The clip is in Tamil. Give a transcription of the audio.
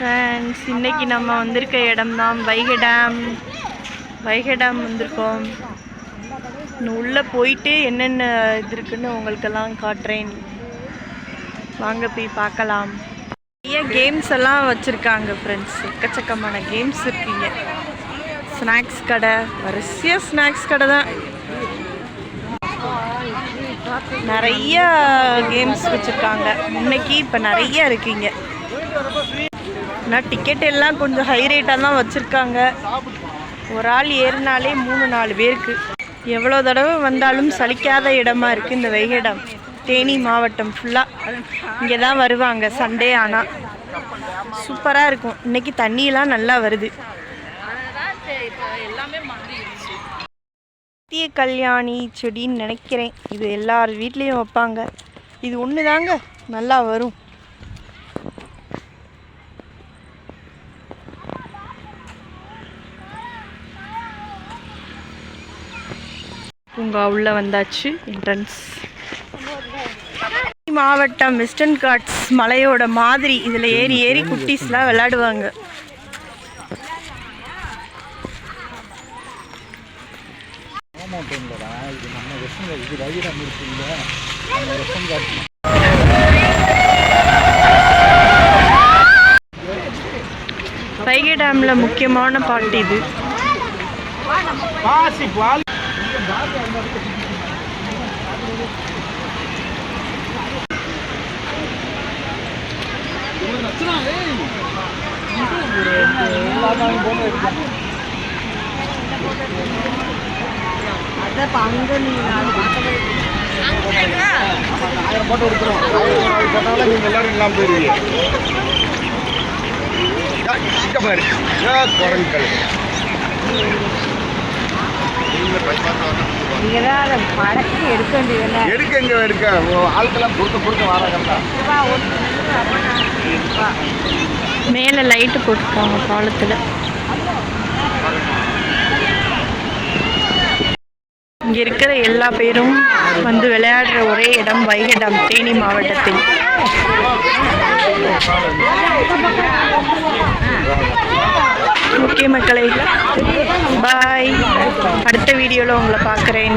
ஃப்ரெண்ட்ஸ் இன்னைக்கு நம்ம வந்திருக்க இடம் தான் வைகை டேம். வைகை டேம் வந்திருக்கோம். இன்னும் உள்ளே போயிட்டு என்னென்ன இது இருக்குன்னு உங்களுக்கெல்லாம் காட்டுறேன். வாங்க போய் பார்க்கலாம். நிறைய கேம்ஸ் எல்லாம் வச்சுருக்காங்க ஃப்ரெண்ட்ஸ் எக்கச்சக்கமான கேம்ஸ் இருக்கீங்க. ஸ்நாக்ஸ் கடை வரிசையாக ஸ்நாக்ஸ் கடை தான். நிறைய கேம்ஸ் வச்சுருக்காங்க. இன்னைக்கு இப்போ நிறைய இருக்கீங்க. ஆனால் டிக்கெட் எல்லாம் கொஞ்சம் ஹை ரேட்டாக தான் வச்சுருக்காங்க. ஒரு ஆள் ஏறினாலே மூணு நாலு பேருக்கு. எவ்வளோ தடவை வந்தாலும் சலிக்காத இடமா இருக்குது இந்த வைகடம் தேனி மாவட்டம் ஃபுல்லாக இங்கே தான் வருவாங்க சண்டே ஆனால் சூப்பராக இருக்கும். இன்னைக்கு தண்ணியெலாம் நல்லா வருது. நித்திய கல்யாணி செடின்னு நினைக்கிறேன். இது எல்லார் வீட்லேயும் வைப்பாங்க. இது ஒன்று தாங்க நல்லா வரும். பூங்கா உள்ளே வந்தாச்சு என்ட்ரன்ஸ் மாவட்டம் வெஸ்டர்ன் காட்ஸ் மலையோட மாதிரி. இதில் ஏறி ஏறி குட்டீஸ்லாம் விளையாடுவாங்க. வைகை டேமில் முக்கியமான பாட்டு இது. ஆயிரம் போட்டு எடுக்கிறோம் ஆயிரம் போட்டாலும் நீங்க எல்லாரும் இல்லாம போயிருவீங்க யா, இங்க பாரு யா, குரங்குகள் எடுக்க எங்க எடுக்க? ஓ, ஆட்கள்லாம் பொறுத்த பொறுத்த வராங்கல்ல மேலே லைட்டு போட்டிருக்காங்க பாலத்தில். இங்கே இருக்கிற எல்லா பேரும் வந்து விளையாடுற ஒரே இடம் வைகை டேம் தேனி மாவட்டத்தில். ஓகே மக்களை அடுத்த வீடியோவில் உங்களை பார்க்குறேன்.